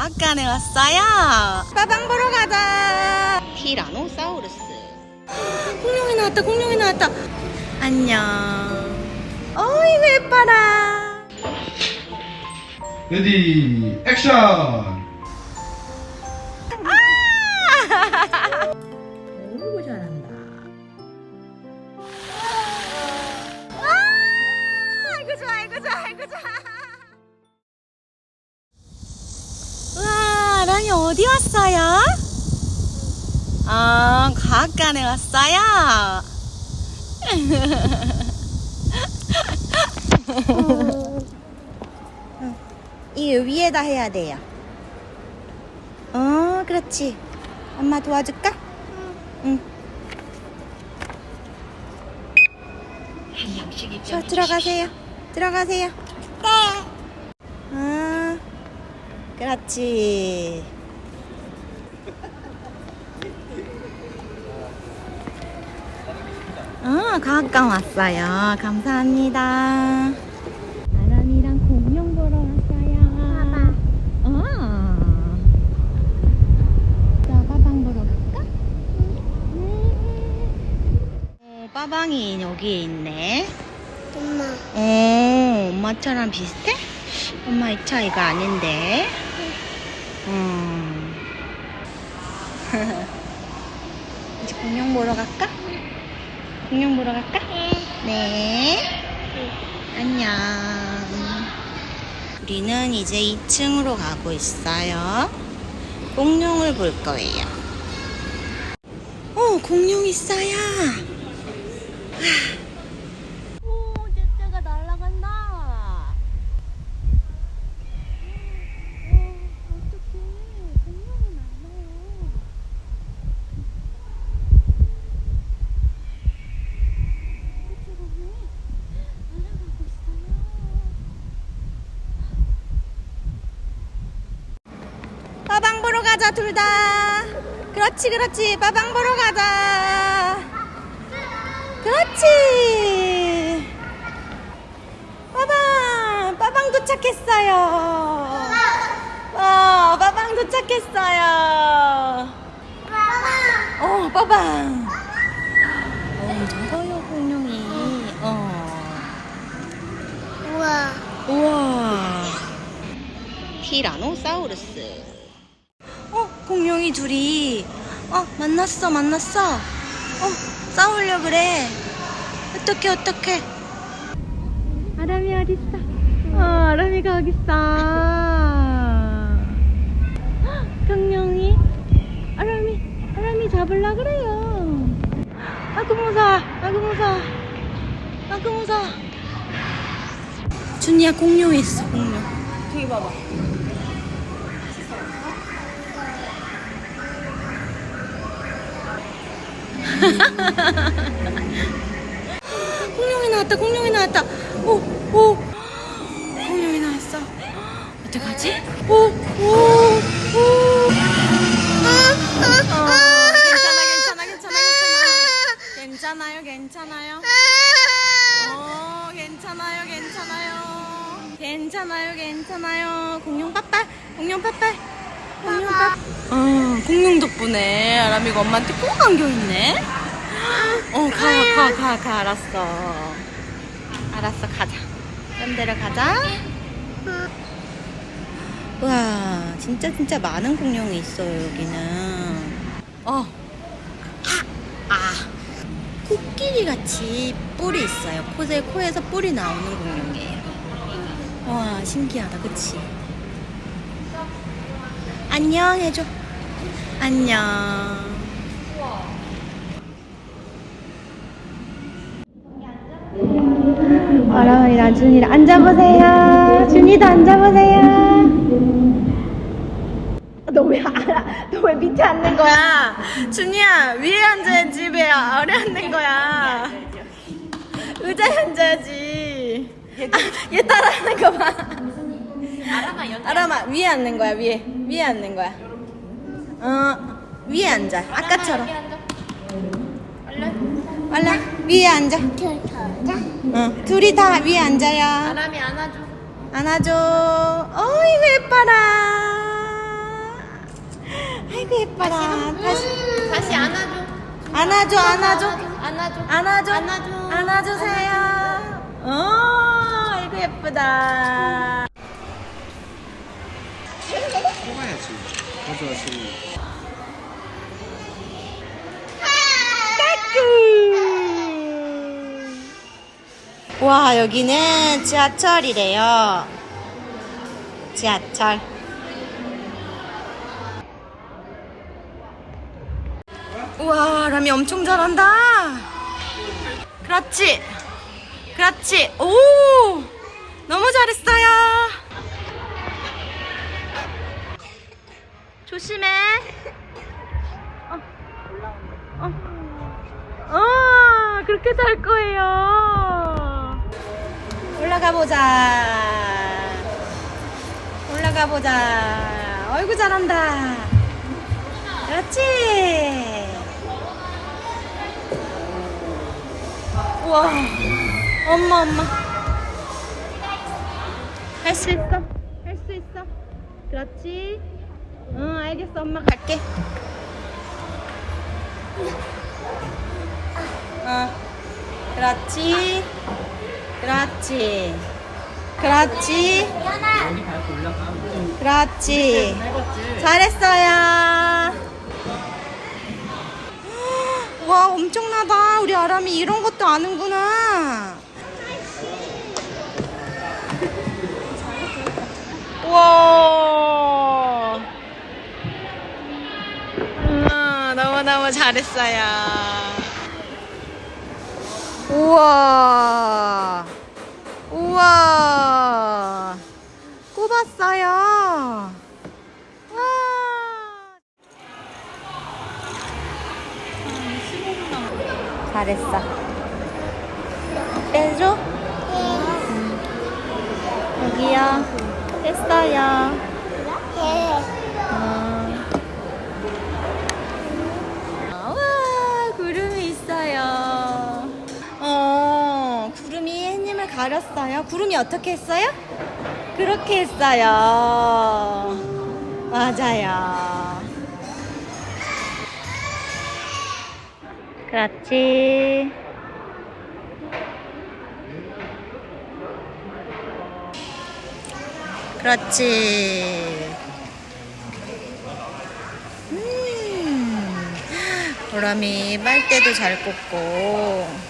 과학관에 왔어요. 빠방 보러 가자. 티라노사우루스. 공룡이 나왔다. 공룡이 나왔다. 안녕. 어이구 예뻐라. 레디 액션 왔어요? 아, 과학관에 왔어요. 이 위에다 해야 돼요. 어, 그렇지. 엄마 도와줄까? 응. 저 들어가세요. 들어가세요. 네. 아, 그렇지. 아, 과학관 왔어요. 감사합니다. 아란이랑 공룡 보러 왔어요. 어. 자, 빠방 보러 갈까? 어, 빠방이 여기에 있네. 엄마. 어, 엄마처럼 비슷해? 엄마 이 차이가 아닌데. 음. 이제 공룡 보러 갈까? 공룡 보러 갈까? 네. 안녕. 우리는 이제 2층으로 가고 있어요. 공룡을 볼 거예요. 어, 공룡 있어요. 오, 쟤쟤가 날아간다. 어, 어떡해. 공룡이 날아요. 저쪽으로 날아가고 있어요. 빠방 보러 가자, 둘 다. 그렇지, 그렇지. 빠방 보러 가자. 그렇지. 빠방, 빠방 도착했어요. 와, 빠방 도착했어요. 어, 빠방. 엄청 커요, 공룡이. 어. 우와. 우와. 티라노사우루스. 어, 공룡이 둘이. 어, 만났어, 만났어. 어, 싸우려 그래. 어떡해, 어떡해. 아람이 어딨어? 어, 아람이가 어딨어? 헉, 공룡이? 아람이, 아람이 잡으려 그래요. 아구 무서워, 아구 무서워. 아구 무서워. 준이야, 공룡 있어, 공룡. 저기 봐봐. 공룡이 나왔다, 공룡이 나왔다. 오, 오. 공룡이 나왔어. 어떡하지? 오, 오, 오. 어, 괜찮아, 괜찮아, 괜찮아, 괜찮아. 괜찮아요, 괜찮아요. 어, 괜찮아요, 괜찮아요. 괜찮아요, 괜찮아요. 공룡 빠빠, 공룡 빠빠. 어, 공룡 덕분에 아람이가 엄마한테 꼭 안겨있네. 어, 가, 가, 가, 가, 알았어. 알았어, 가자. 딴 데로 가자. 와, 진짜, 진짜 많은 공룡이 있어요, 여기는. 어. 아, 아. 코끼리 같이 뿔이 있어요. 코에, 코에서 뿔이 나오는 공룡이에요. 와, 신기하다, 그치? 안녕 해줘. 안녕. 어라이랑 준이랑 앉아보세요. 준이도 앉아보세요. 너 왜 알아? 너 왜 밑에 앉는 거야? 준이야 위에 앉아야지 왜 아래 앉는 거야? 의자에 앉아야지. 아, 얘 따라하는 거 봐. 아람아 위에 앉는 거야 위에 위에 앉는 거야. 어 위에 앉아 아까처럼. 얼라 위에 앉아. 응 둘이 다 위에 앉아요. 바람이 안아줘. 안아줘. 어이구 예뻐라. 아이고 예뻐라. 다시 다시 안아줘. 안아줘 안아줘 안아줘. 안아줘 안아줘. 안아주세요. 어 아이고 예쁘다. 가져와시. 까꿍. 와 여기는 지하철이래요. 지하철. 우와 라미 엄청 잘한다. 그렇지. 그렇지. 오 너무 잘했어요. 조심해. 어, 어, 어, 그렇게 잘 거예요. 올라가 보자. 올라가 보자. 어이구 잘한다. 그렇지. 우와. 엄마 엄마. 할 수 있어. 할 수 있어. 그렇지. 응 알겠어 엄마 갈게. 어. 그렇지. 그렇지. 그렇지. 그렇지. 잘했어요. 와, 엄청나다. 우리 아람이 이런 것도 아는구나. 와. 음, 잘했어요. 우와. 우와. 꼽았어요. 와. 잘했어. 빼줘? 응. 여기요. 됐어요. 가렸어요. 구름이 어떻게 했어요? 그렇게 했어요. 맞아요. 그렇지. 그렇지. 음, 보람이 빨대도 잘 꽂고.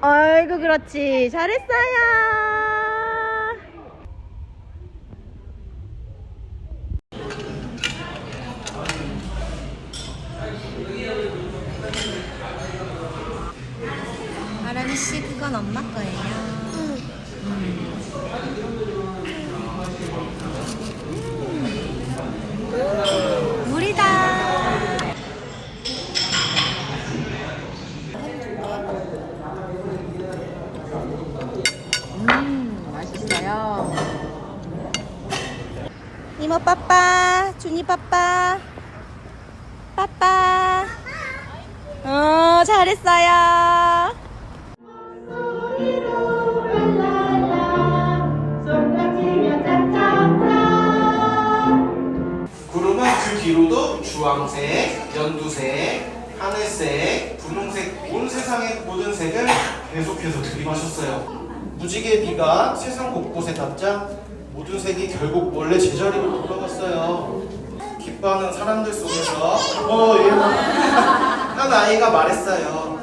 아이고, 그렇지. 잘했어요. 아람이 씨, 그건 엄마 거예요. 물이다. 음, 맛있어요. 이모 빠빠, 준이 빠빠, 빠빠. 어, 잘했어요. 구름은 그 뒤로도 주황색, 연두색, 하늘색, 분홍색, 온 세상의 모든 색을 계속해서 들이마셨어요. 무지개 비가 세상 곳곳에 닿자 모든 색이 결국 원래 제자리로 돌아갔어요. 기뻐하는 사람들 속에서 어, 예. 한 아이가 말했어요.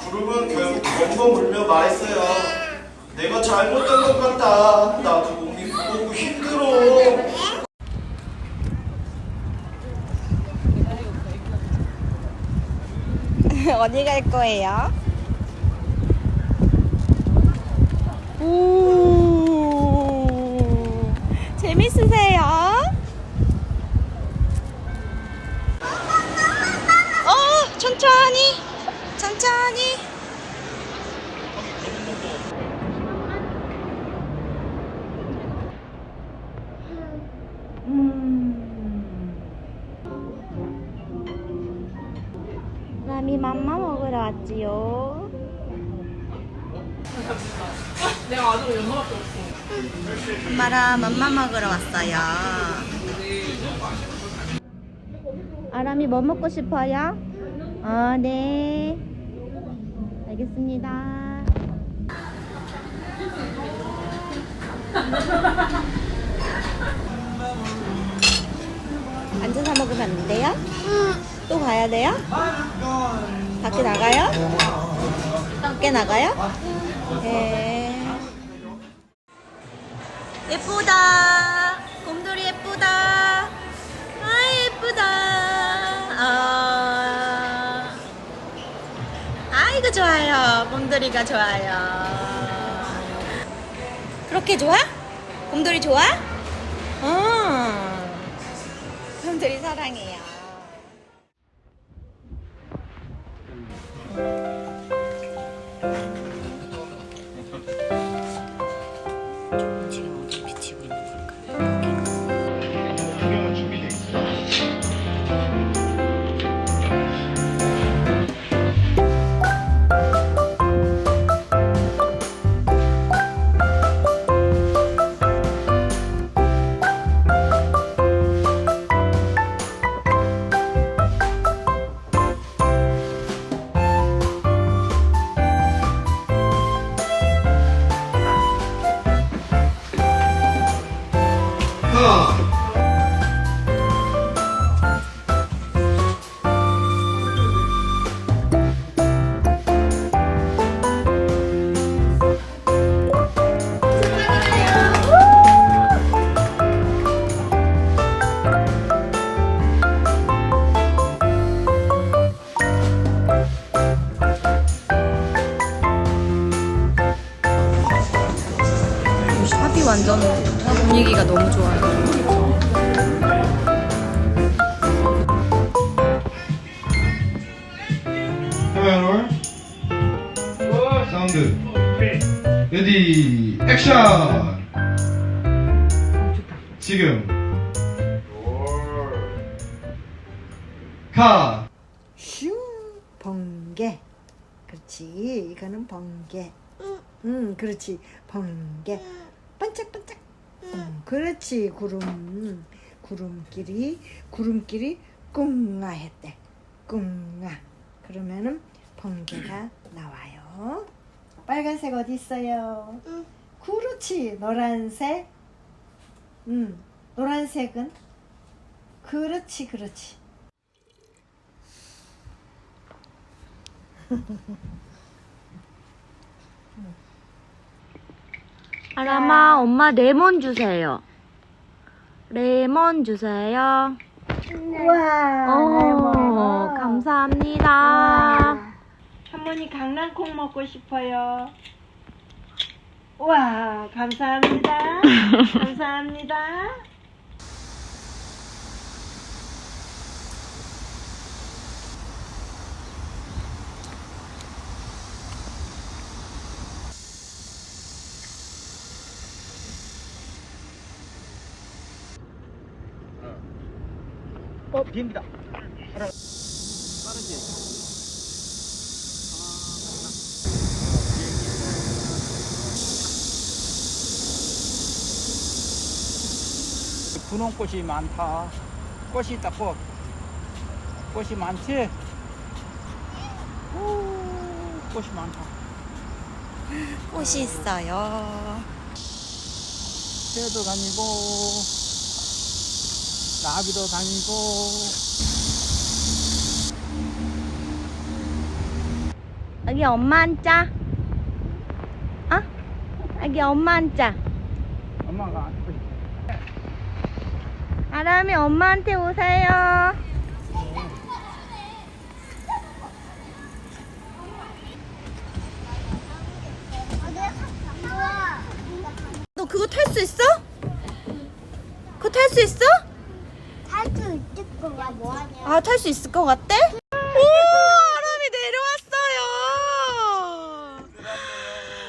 구름은 결국 엉엉 울며 말했어요. 내가 잘못한 것 같다. 나도 몸이 무겁고 힘들어. 어디 갈 거예요? 오, 재밌으세요? 어, 천천히, 천천히. 음. 라미 맘마 먹으러 왔지요. 내가 아주 연어밖에 없어. 엄마랑 맘마 먹으러 왔어요. 아람이 뭐 먹고 싶어요? 어, 네. 알겠습니다. 앉아서 먹으면 안 돼요? 또 가야 돼요? 밖에 나가요? 밖에 나가요? 네. 예쁘다. 곰돌이 예쁘다. 아 예쁘다. 아, 아이고 좋아요. 곰돌이가 좋아요. 그렇게 좋아? 곰돌이 좋아? 어. 곰돌이 사랑해요. 지금 사운드. 레디 액션! 지금. 카슝 번개. 그렇지. 이거는 번개. 응 그렇지. 번개. 반짝반짝. 응, 그렇지. 구름. 구름끼리 구름끼리 꿍아 했대. 꿍아. 그러면은 번개가 나와요 빨간색 어디 있어요? 그렇지 노란색. 응 노란색은? 그렇지 그렇지. 아람아, 엄마 레몬 주세요. 레몬 주세요. 우와 어, 감사합니다. 할머니 강낭콩 먹고 싶어요. 와, 감사합니다. 감사합니다. 어 비행기다 분홍꽃이 많다. 꽃이 있다, 꽃. 꽃이 많지? 오, 꽃이 많다. 꽃이 있어요. 새도 다니고, 나비도 다니고, 여기 엄마 앉자. 어? 여기 엄마 앉자. 엄마가 안 보이. 아람이 엄마한테 오세요. 너 그거 탈 수 있어? 그거 탈 수 있어? 탈 수 있을 거야 뭐하냐 아, 탈 수 있을 것 같대? 오, 아람이 내려왔어요.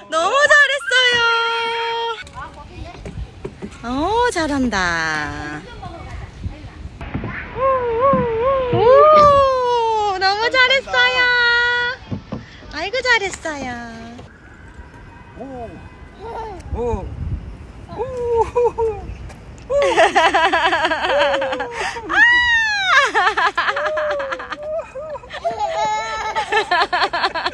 너무 잘했어요. 오, 잘한다. 아이고 잘했어요. 오. 오. 오. 오. 아!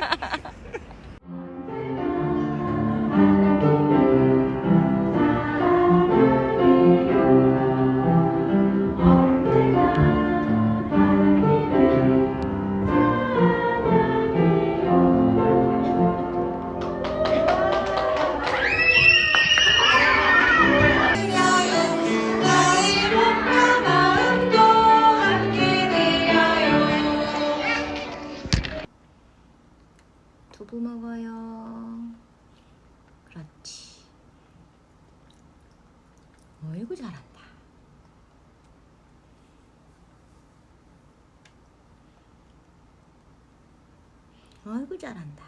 어이구 잘한다.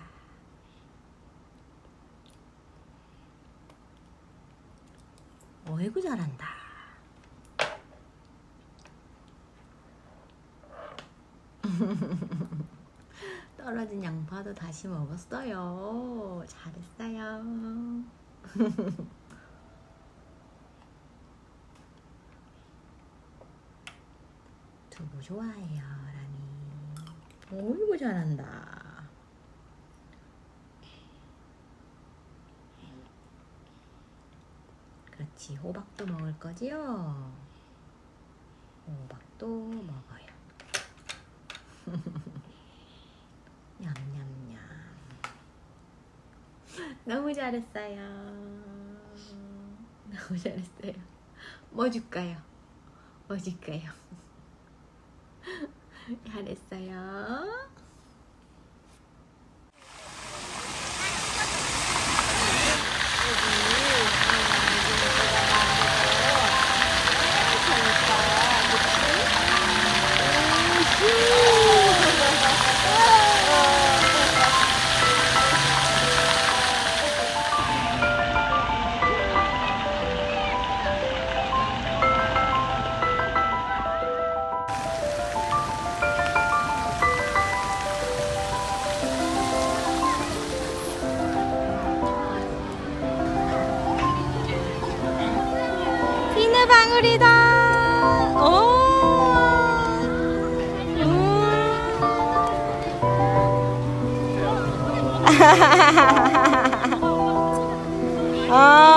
어이구 잘한다. 떨어진 양파도 다시 먹었어요. 잘했어요. 두부 좋아해요, 라니. 어이구 잘한다. 그렇지, 호박도 먹을 거지요? 호박도 먹어요. 냠냠냠. 너무 잘했어요. 너무 잘했어요. 뭐 줄까요? 뭐 줄까요? 잘했어요. 음.